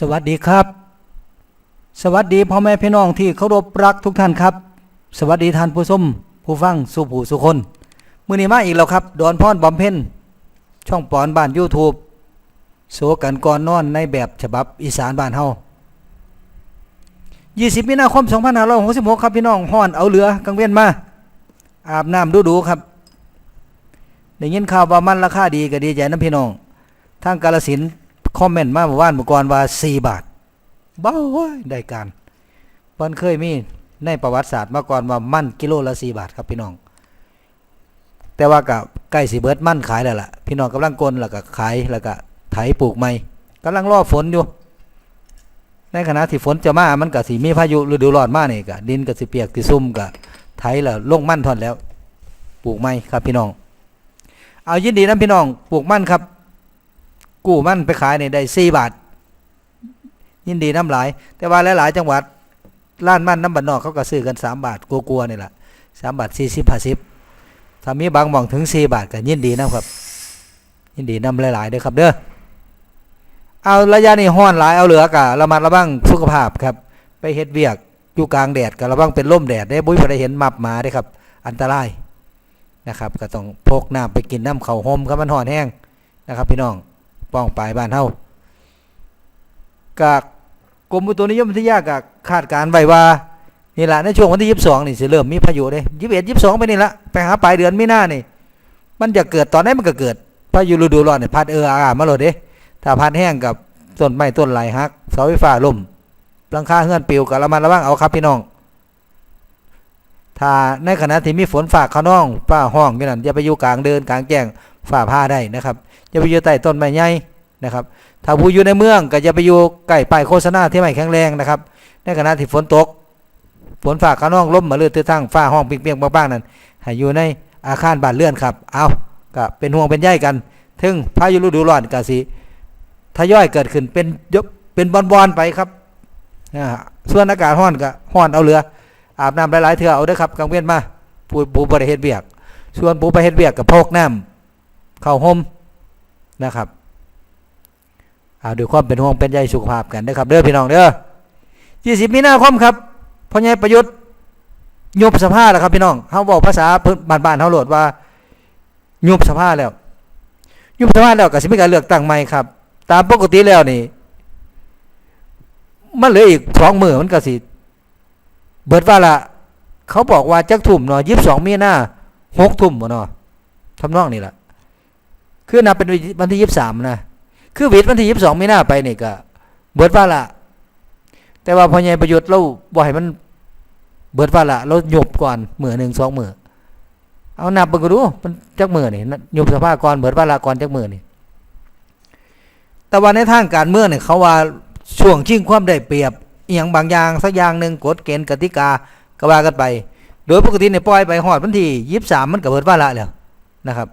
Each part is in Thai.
สวัสดีครับ สวัสดีพ่อแม่พี่น้องที่เคารพรักทุกท่านครับ สวัสดีท่านผู้ชมผู้ฟังสุผู้สุคนมือนี้มาอีกแล้วครับ ดอนพรบำเพ็ญช่องปอนบ้าน YouTube โสกันก่อนนอนในแบบฉบับอีสานบ้านเฮา20มีนาคม2566ครับพี่น้องฮ้อนเอาเหลือกังเวียนมา อาบน้ำดูๆครับได้ยินข่าวว่ามันราคาดีก็ดีใจนะพี่น้องทางกาลสิน คอมเมนต์มาเมื่อวานเมื่อก่อนว่า4บาทบ้าเว้ยได้การเพิ่นเคยมีในประวัติศาสตร์มาก่อนว่ามันกิโลละ4บาทครับพี่น้อง แต่ว่าก็ใกล้สิเบิดมันขายแล้วล่ะ พี่น้องกำลังกลแล้วก็ขายแล้วก็ไถปลูกใหม่กำลังรอฝนอยู่ ในขณะที่ฝนจะมามันก็สิมีพายุฤดูร้อนมานี่ก็ดินก็สิเปียกสิซุ่มก็ไถแล้วลงมันทอนแล้ว ปลูกใหม่ครับพี่น้อง เอายินดีนะพี่น้องปลูกมันครับ กู้มันไปขายเนี่ยได้สี่บาท ยินดีน้ำหลาย แต่ว่าหลายๆจังหวัดล้านมันน้ำบันนอกเขาก็ซื้อกันสามบาทกลัวๆนี่แหละสามบาทสี่สิบห้าสิบถ้ามีบางหม่องถึงสี่บาทก็ยินดีนะครับ ยินดีน้ำหลายๆเด้อครับ เด้อเอาระยะนี้ห้อนหลายเอาเหลือกะระมัดระวังสุขภาพครับ ไปเฮ็ดเวียกอยู่กลางแดดก็ระวังเป็นล่มแดดได้บุ้ยไปได้เห็นมับมาได้ครับ อันตรายนะครับ ก็ต้องพกน้ำไปกินน้ำเข่าห่มครับมันห่อนแห้งนะครับ พี่น้อง ป้องปลายบ้านเฮากากกรมอุตุนิยมวิทยาก็คาดการณ์ไว้ว่านี่แหละในช่วงวันที่22นี่สิเริ่มมีพายุเลยยึด้21 22ไปนี่ละไปหาปลายเดือนไมีนานี่ มันจะเกิดตอนไหนมันก็เกิดพายุฤดูร้อนเนี่ยพัดเอออามาโลดเด้ถ้าพัดแห้งกับต้นไม้ต้นไหลหักเสาไฟฟ้าล่มหลังคาเฮือนปิวก็ระมัดระวังเอาครับพี่น้อง ถ้าในขณะที่มีฝนฝากขน้องฟ้าห้องอยู่นั่นอย่าไปอยู่กลางเดินกลางแจ้ง ฝ่าผ้าได้นะครับอย่าไปอยู่ใต้ต้นไม้ใหญ่นะครับ ถ้าผู้อยู่ในเมืองก็จะไปอยู่ใกล้ป้ายโฆษณาที่ไม่แข็งแรงนะครับ ในขณะที่ฝนตก ฝนฝ่ากข้างนอกล้มมาเลือดตื้อทั้งฟ้าห้องเปียกๆบ้างๆนั่นให้อยู่ในอาคารบ้านเรือนครับ เอาก็เป็นห่วงเป็นใยกัน ถึงพายุฤดูร้อนก็สิทยอยเกิดขึ้นเป็นยกเป็นบอนๆไปครับส่วนอากาศร้อนก็ร้อนเอาเรือ อาบน้ำหลายๆเถื่อเอาเด้อครับกลางเวียนมาผู้ผู้บริเฮ็ดเบียก ส่วนผู้ไปเฮ็ดเบียกกับพกน้ำ เข้าห่มนะครับเอาด้วยความเป็นห่วงเป็นใยสุขภาพกันนะครับเด้อพี่น้องเด้อ20มีนาคมครับพ่อใหญ่ประยุทธ์ยุบสภาแล้วครับพี่น้องเฮาบอกภาษาพื้นบ้านๆเฮาโหลดว่า ยุบสภาแล้ว ยุบสภาแล้วก็สิมีการเลือกตั้งใหม่ครับ ตามปกติแล้วนี่มันเหลืออีกสองมือมันก็สิเบิดว่าละเขาบอกว่าจักทุ่มเนาะ22มีนา6ทุ่มเนาะทำนองนี่แหละ คือนับเป็นวันที่ยี่สิบสามนะคือวิทย์วันที่ยี่สิบสองไม่น่าไปนี่ก็เบิดว่าละแต่ว่าพอใหญ่ประโยุทธ์เราบ่ให้มันเบิดว่าละเราหยบก่อนเหมือหนึ่งสองเหมือเอานับเบิ่งก็ดูมันจักมือนี่หยบสภาพก่อนเบิดว่าละก่อนจักมือนี่แต่ว่าในทางการเมืองเนี่ยเขาว่าช่วงชิงความได้เปรียบอหย่างบางอย่างสักอย่างหนึ่งกฎเกณฑ์กติกาก็ว่ากันไป โดยปกติเนี่ยปล่อยไปหอดวันที่ยี่สิบสามมันก็เบิดว่าละแล้วนะครับ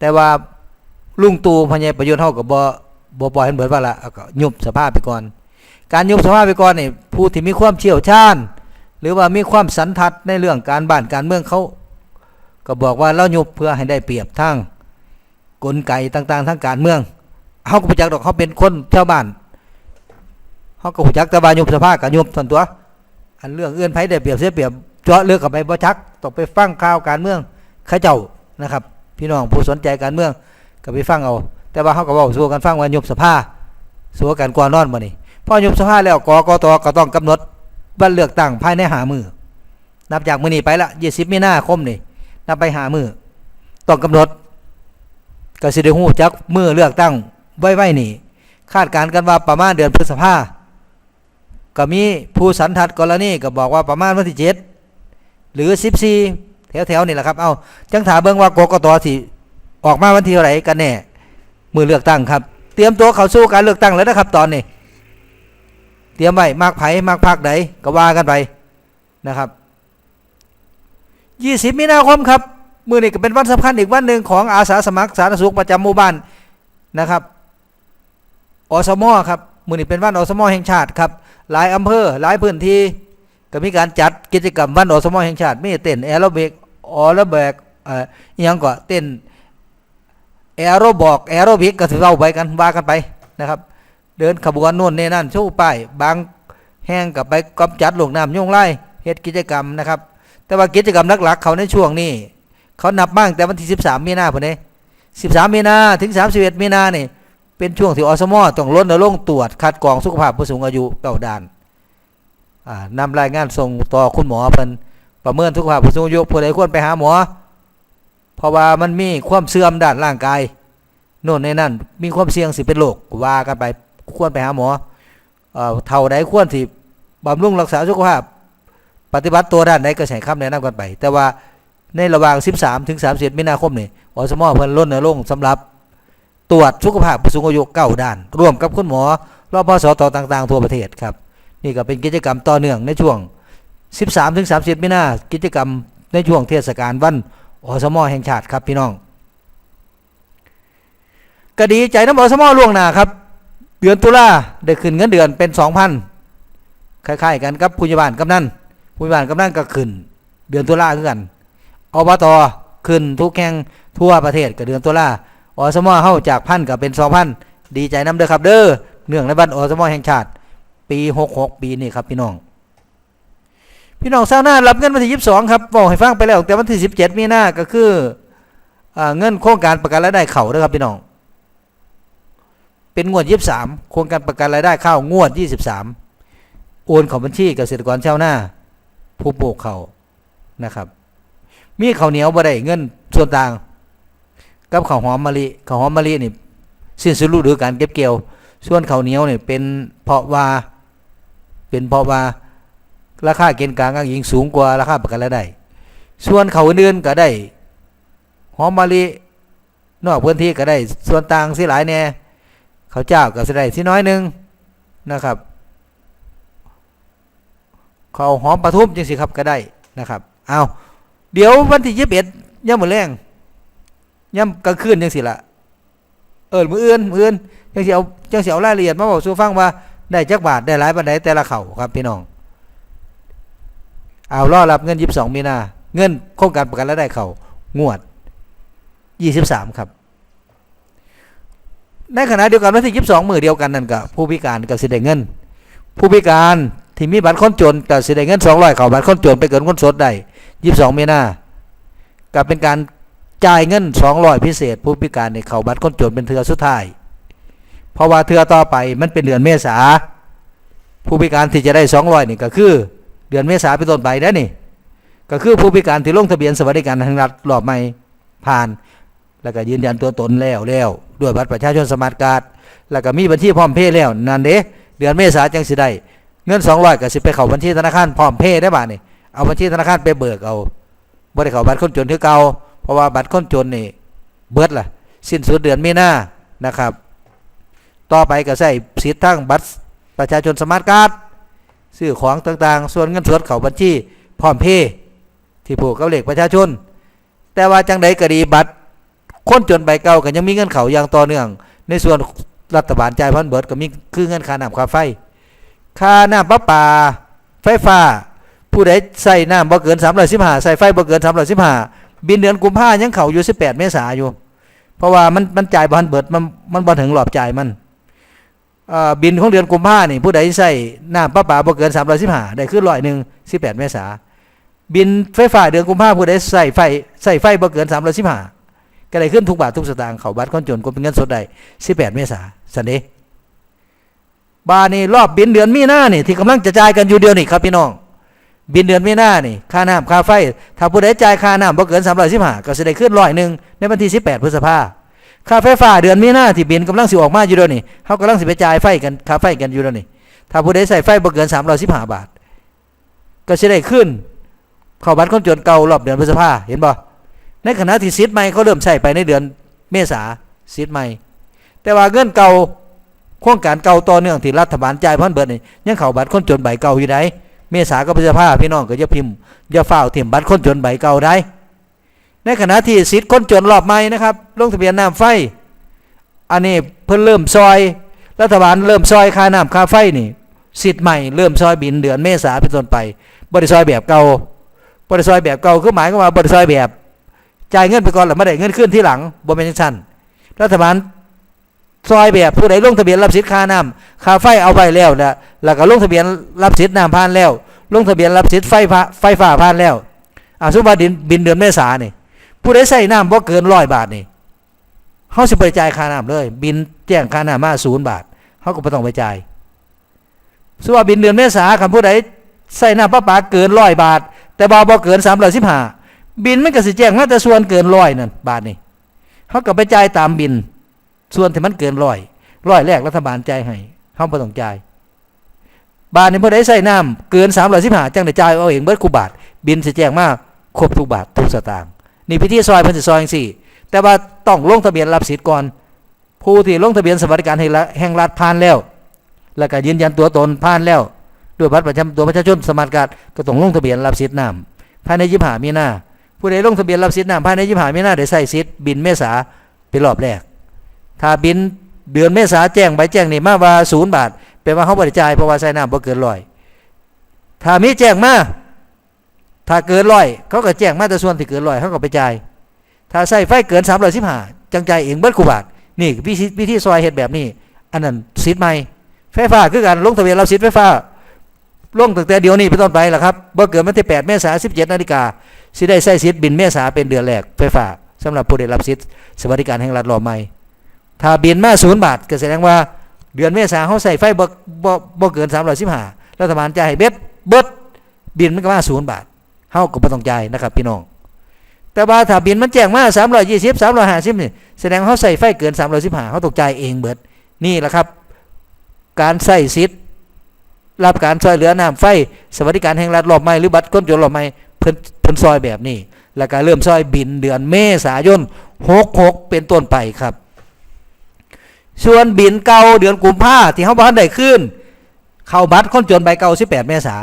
แต่ว่าลุงตู่พญายประยุทธ์เฮาก็บ่บ่ปล่อยให้เบิดว่าละก็ยุบสภาพไปก่อน การยุบสภาพไปก่อนนี่ผู้ที่มีความเชี่ยวชาญหรือว่ามีความสันทัดในเรื่องการบ้านการเมืองเขาก็บอกว่าเรายุบเพื่อให้ได้เปรียบทางกลไกต่าง ๆทางการเมืองเฮาก็บ่จักดอกเขาเป็นคนชาวบ้านเฮาก็ฮู้จักแต่ว่ายุบสภาก็ยุบส่วนตัว อันเรื่องอื่นไผได้เปรียบเสียเปรียบเจาะเลือกกับไปบ่จักต้องไปฟังข่าวการเมืองเข้าเจ้านะครับ พี่น้องผู้สนใจการเมืองก็ไปฟังเอา แต่ว่าเขาก็บอกสู้กันฟังว่ายุบสภาสู้กันก่อนนอนมานี่พอยุบสภาแล้วกกตก็ต้องกำหนดวันเลือกตั้งภายในหามือนับจากมือนี้ไปละ20มีนาคมนี่นับไปหามือต้องกำหนดกสิได้ฮู้จักมือเลือกตั้งไว้ๆนี่ คาดการณ์กันว่าประมาณเดือนพฤษภาก็มีผู้สันทัดกรณีก็บอกว่าประมาณวันที่7หรือ14 แถวๆนี่แหละครับ เอาจังถาเบิ่งว่ากกตสิออกมาวันที่เท่าไหร่กันแน่มือเลือกตั้งครับ เตรียมตัวเข้าสู่การเลือกตั้งแล้วนะครับ ตอนนี้ เตรียมไว้มากไผ่มากพักใดก็ว่ากันไปนะครับ 20 มีนาคมครับ มือนี้ก็เป็นวันสำคัญอีกวันหนึ่งของอาสาสมัครสาธารณสุขประจำหมู่บ้านนะครับอสมครับมือนี้เป็นวันอสมแห่งชาติครับ หลายอำเภอหลายพื้นที่ก็มีการจัดกิจกรรมวันอสมแห่งชาติมีเต้นแอโรบิก ออระแบกเอ่อยังก็เต้นแอโรบอกแอโรบิกก็ถือเอาไปกันว่ากันไปนะครับ เดินขบวนโน่นนี่นั่นชว์ป้ายบางแห้งกับไปกำจัดหลวงน้ำยุ่งไล่เฮ็ดกิจกรรมนะครับ แต่ว่ากิจกรรมหลักๆ เขาในช่วงนี้ เขานับบ้างแต่วันที่ 13 มีนาพุ่นเด้13 มีนาถึง 31 มีนาเนี่เป็นช่วงที่อสมอต้องลดระลงตรวจคัดกรองสุขภาพผู้สูงอายุเก้าด่านนำรายงานส่งต่อคุณหมอเพิ่น ประเมินสุขภาพผู้สูงอายุผู้ใดควรไปหาหมอ เพราะว่ามันมีความเสื่อมด้านร่างกายโน่นในนั่นมีความเสี่ยงสิเป็นโรคว่ากันไปควรไปหาหมอเอ่อเท่าใดควรสิบำรุงรักษาสุขภาพ ปฏิบัติตัวด้านใดก็ใช้คำแนะนำกันไป แต่ว่าในระหว่าง 13 ถึง31มีนาคมนี่อสมเพิ่นล้นลงสำหรับตรวจสุขภาพผู้สูงอายุเก้าด้าน ร่วมกับคุณหมอรอบพสตต่าง ๆ ทั่วประเทศครับ นี่ก็เป็นกิจกรรมต่อเนื่องในช่วง 13ถึง30มีนากิจกรรมในช่วงเทศกาลวันอสมอแห่งชาติครับพี่น้องก็ดีใจน้ำอสมอล่วงหน้าครับ เดือนตุลาได้ขึ้นเงินเดือนเป็น 2,000คล้ายๆกันกับผู้ใหญ่บ้านกำนันผู้ใหญ่บ้านกำนันก็ขึ้น เดือนตุลาคือกันอบตขึ้นทุกแห่งทั่วประเทศก็เดือนตุลาอสมอเฮาจากพันก็เป็น2,000ดีใจน้ำเด้อครับ เด้อเนื่องในวันอสมอแห่งชาติ ปี66ปีนี้ครับพี่น้อง พี่น้องชาวนารับเงินวันที่22ครับบอกให้ฟังไปแล้วแต่วันที่17มีนาก็คืออเงินโครงการประกันรายได้เข่าเด้อครับพี่น้อง เป็นงวด23โครงการประกันรายได้ข้าวงวด23โอนข้าบัญชีเกษตรกรชาวนาผู้ปลูกเขานะครับ มีข้าวเหนียวบ่ได้เงินส่วนต่าง กับข้าวหอมมะลิข้าวหอมมะลินี่สิ้นสุดฤดูการเก็บเกี่ยว ส่วนข้าวเหนียวเนี่ยเป็นเพราะว่าเป็นเพราะว่า ราคาเกณฑ์กลางอ้างอิงสูงกว่าราคาประกันรายได้ ส่วนเขาอื่นก็ได้หอมมะลินอกพื้นที่ก็ได้ ส่วนต่างสิหลายแน่เขาเจ้าก็สิได้สิน้อยหนึงนะครับ เขาหอมปลาทุมจังสิครับก็ได้นะครับ เอาเดี๋ยววันที่ยี่สิบเอ็ดย่ำมือแรงย่ำกลางคืนจังสิละเออมืออื่นมืออื่นจังสิเอาจังสิเอารายละเอียดมาบอกสู่ฟังว่าได้จักบาทได้หลายปานใดแต่ละเข่าครับพี่น้อง เอารอรับเงิน22มีนาเงินโครงการประกันรายได้เขางวด23ครับ ในขณะเดียวกันวันที่22มือเดียวกันนั่นก็ผู้พิการก็สิได้เงิน ผู้พิการที่มีบัตรคนจนก็สิได้เงิน200เขาบัตรคนจนไปเกินคนสดได้22มีนาก็เป็นการจ่ายเงิน200พิเศษ ผู้พิการในเขาบัตรคนจนเป็นเทือสุดท้ายเพราะว่าเทือต่อไปมันเป็นเดือนเมษาผู้พิการที่จะได้200นี่ก็คือ เดือนเมษาเป็นต้นไปได้นี่ ก็คือผู้พิการที่ลงทะเบียนสวัสดิการทางรัฐรอบใหม่ผ่าน แล้วก็ยืนยันตัวตนแล้วแล้วด้วยบัตรประชาชนสมาร์ทการ์ดแล้วก็มีบัญชีพร้อมเพย์แล้วนั่นเด้เดือนเมษาจังสิได้เงิน200ก็สิไปเข้าบัญชีธนาคารพร้อมเพย์ได้บ่านี่เอาบัญชีธนาคารไปเบิกเอาบ่ได้เข้าบัตรคนจนคือเก่าเพราะว่าบัตรคนจนนี่เบิดล่ะ สิ้นสุดเดือนมีนานะครับ ต่อไปก็ใช้สิทธิ์ทั้งบัตรประชาชนสมาร์ทการ์ด ซื้อของต่างๆ ส่วนเงินสดเข้าบัญชีพร้อมเพย์ที่ผูกกับเลขประชาชน แต่ว่าจังใดก็ดีบัตรคนจนใบเก่าก็ยังมีเงินเขาอย่างต่อเนื่อง ในส่วนรัฐบาลจ่ายพันเบิร์ดก็มีคือเงินค่าน้ำค่าไฟ ค่าน้ำประปา ไฟฟ้า ผู้ใดใส่น้ำบ่เกิน315ใส่ไฟบ่เกิน315บินเดือนกุมภายังเขาอยู่18เมษาอยู่ เพราะว่ามันมันจ่ายพันเบิดมันมันบ่ถึงรอบจ่ายมัน บินของเดือนกุมภานี่ผู้ใดใส่น้ำประปาบ่เกิน315ได้คือร้อยหนึ่ง18เมษาบินไฟฟ้าเดือนกุมภาผู้ใดใส่ไฟใส่ไฟบ่เกิน315ก็ได้ขึ้นทุกบาททุกสตางค์เขาบัตรคนจนก็เป็นเงินสดได้18เมษาสันเดบานี่รอบบินเดือนมีนานี่ที่กำลังจะจ่ายกันอยู่เดียวนี่ครับพี่น้อง บินเดือนมีนานี่ค่าน้ำค่าไฟ ถ้าผู้ใดจ่ายค่าน้ำบ่เกิน315ก็สิได้ขึ้นร้อยหนึ่งในวันที่18พฤษภาค่ ค่าไฟฟ้าเดือนมีนาที่บินกำลังสิออกมาอยู่เดี๋ยวนี้เฮากำลังสิไปจ่ายไฟกันค่าไฟกันอยู่เดี๋ยวนี้ถ้าผู้ใดใส่ไฟบ่เกิน315บาท ก็สิได้ขึ้น เข้าบัตรคนจนเก่ารอบเดือนพฤษภาเห็นบ่ในขณะที่สิทธิ์ใหม่เขาเริ่มใช้ไปในเดือนเมษาสิทธิ์ใหม่ แต่ว่าเงินเก่าโครงการเก่าต่อเนื่องที่รัฐบาลจ่ายพันเบิดนี่ยังเข้าบัตรคนจนใบเก่าอยู่ไหนเมษาก็พฤษภาพี่น้องก็อย่าพิมพ์อย่าฝ้าเถียมบัตรคนจนใบเก่าได้ ในขณะที่สิทธิ์คนจนรอบใหม่นะครับลงทะเบียนน้ำไฟ อันนี้เพิ่นเริ่มซอย รัฐบาลเริ่มซอยค่าน้ำค่าไฟนี่สิทธิ์ใหม่เริ่มซอยบินเดือนเมษาเป็นต้นไปบริซอยแบบเก่าบริซอยแบบเก่าคือหมายความว่าบริซอยแบบจ่ายเงินไปก่อนแล้วไม่ได้เงินขึ้นที่หลังบ่เป็นจังซั่นรัฐบาลซอยแบบผู้ใดลงทะเบียนรับสิทธิ์ค่าน้ำค่าไฟเอาไว้แล้วนะแล้วก็ลงทะเบียนรับสิทธิ์น้ำผ่านแล้ว ลงทะเบียนรับสิทธิ์ไฟฟ้าไฟฟ้าผ่านแล้วอ่าสมมติว่าดินบินเดือนเมษาเนี่ ผู้ใดใส่น้ำบ่เกินร้อยบาทนี่เขาสิไปจ่ายค่าน้ำเลย บินแจ้งค่าน้ำมาศูนย์บาทเขาก็ไม่ต้องไปจ่ายสว่าบินเดือนเมษาคันผู้ใดใส่น้ำประปาเกินร้อยบาท แต่บ่บ่เกินสามร้อยสิบห้าบินไมันก็สิแจ้งมาแต่ส่วนเกินร้อยนั่นบาทนี่เขาก็ไปจ่ายตามบิน ส่วนที่มันเกินร้อยร้อยแรกรัฐบาลจ่ายให้เขาไม่ต้องจ่ายบาทในผู้ใดใส่น้ำเกินสามร้อยสิบห้าจังได้จ่ายเอาเองเบิดกูบาท บินสิแจ้งมาครบทุกบาททุกสตางค์ นี่พิธีซอยเพิ่นสิซอยจังซี่แต่ว่าต้องลงทะเบียนรับสิทธิ์ก่อน ผู้ที่ลงทะเบียนสวัสดิการแห่งรัฐผ่านแล้ว แล้วก็ยืนยันตัวตนผ่านแล้วด้วยบัตรประจำตัวประชาชนสมัครการก็ต้องลงทะเบียนรับสิทธิ์น้ำภายในยี่ห้ามีนาผู้ใดลงทะเบียนรับสิทธิ์น้ำภายในยี่ห้ามีนาได้ใส่สิทธิ์บินเมษาเป็นรอบแรก ถ้าบินเดือนเมษาแจ้งใบแจ้งนี่มาว่าศูนย์บาทแปลว่าเขาบริจายเพราะว่าใส่น้ำบ่เกินร้อย ถ้ามีแจ้งมา ถ้าเกินร้อยเขาก็แจ้งมาแต่ส่วนที่เกินร้อยเขาก็ไปจ่ายถ้าใส่ไฟเกินสามร้อยสิบห้าจังใจเองเบิดคูบาทนี่วิธีวิธีซอยเห็ดแบบนี้ อันนั้นสิทธิ์ใหม่ไฟฟ้าคือการลงทะเบียนรับสิทธิ์ไฟฟ้าลงตั้งแต่เดี๋ยวนี้เป็นต้นไปล่ะครับบ่เกิดวันที่8เมษายน17นาฬิกาสิได้ใช้สิทธิ์บินเมษาเป็นเดือนแรกไฟฟ้าสำหรับผู้ได้รับสิทธิ์สวัสดิการแห่งรัฐรอใหม่ถ้าบินมาศูนย์บาทก็แสดงว่าเดือนเมษาเขาใส่ไฟบ่บ่บ่เกิน315รัฐบาลจ่ายให้เบ็ดเบิดบินมันก็มาศูนย์บาท เฮาก็บ่ต้องจ่ายนะครับ พี่น้อง แต่ว่าถ้าบินมันแจ้งมา320 350นี่แสดงว่าเขาใส่ไฟเกิน 315เขาต้องจ่ายเองเบิด นี่แหละครับ การใส่สิทธิ์รับการช่วยเหลือน้ำไฟ สวัสดิการแห่งรัฐรอบใหม่หรือบัตรคนจนรอบใหม่เพิ่นเพิ่นซอยแบบนี้ แล้วก็เริ่มซอยบินเดือนเมษายน66เป็นต้นไปครับส่วนบินเก่าเดือนกุมภาที่เขาบ้านได้ขึ้น เข้าบัตรคนจนใบเก่า18 เมษา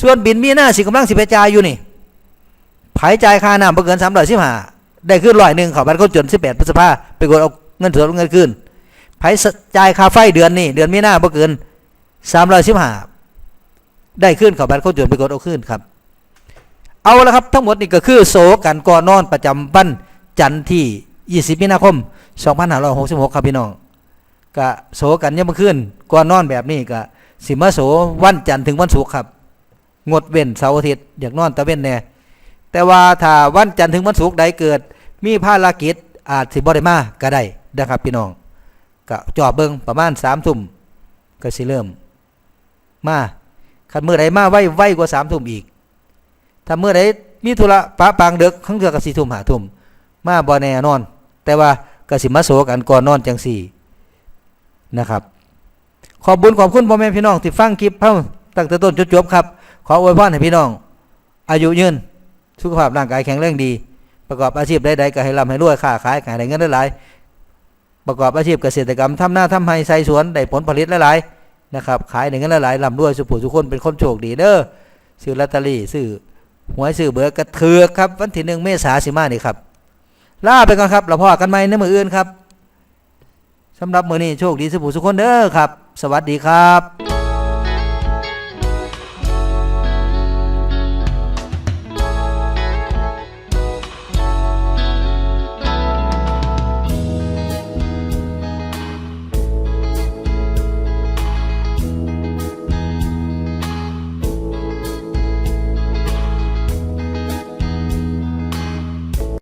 ส่วนบินมีหน้าสิกำลังสิไปจ่ายอยู่นี่ไผจ่ายค่าน้ำบ่เกิน315ได้ขึ้นร้อยหนึ่งเขาบัตรคนจน18พฤษภาไปกดเอาเงินสดเอาเงินขึ้นไผจ่ายค่าไฟเดือนนี้เดือนมีหน้าบ่เกิน315ได้ขึ้นเขาบัตรคนจนไปกดเอาขึ้นครับเอาละครับทั้งหมดนี่ก็คือโศกันก่อนนอนประจำวันจันทร์ที่ 20 มีนาคม 2566 ครับพี่น้องก็โศกันยังเมื่อคืนก่อนนอนแบบนี้ก็สิมาโศวันจันทร์ถึงวันศุกร์ครับ งดเว้นเสาร์อาทิตย์อยากนอนตะเว้นแน่แต่ว่าถ้าวันจันทร์ถึงวันศุกร์ใดเกิด มีภารกิจอาจสิบ่ได้มาก็ได้นะครับพี่น้องก็จอบเบิงประมาณ3ทุ่มก็สิเริ่ม มาคันมื้อใดมาไวไวกว่า3ทุ่มอีก ถ้ามื้อใดมีธุระปะปางเดึกทั้งเทื่อก็4ทุ่ม5ทุ่มมาบ่แน่นอน แต่ว่าก็สิมาโศกันก่อนนอนจังสี่นะครับ ขอบบุญขอบคุณพ่อแม่พี่น้องที่ฟังคลิปเพิ่มตั้งแต่ต้นจนจบครับ ขออวยพรให้พี่น้อง อายุยืนสุขภาพร่างกายแข็งแรงดี ประกอบอาชีพใดๆก็ให้ร่ำให้รวยค้าขายขายได้เงินหลายๆประกอบอาชีพเกษตรกรรมทำหน้าทำให้ใส่สวนได้ผลผลิตหลายๆนะครับขายได้เงินหลายๆร่ำรวยสุขสุขคนเป็นคนโชคดีเด้อซื้อลอตเตอรี่ซื้อหวยซื้อเบอร์กระเถือกครับ วันที่หนึ่งเมษาสิมานี่ครับลาไปก่อนครับเราพอกันใหม่ในมืออื่นครับสำหรับมือนี้โชคดีสุขสุขคนเด้อครับ สวัสดีครับ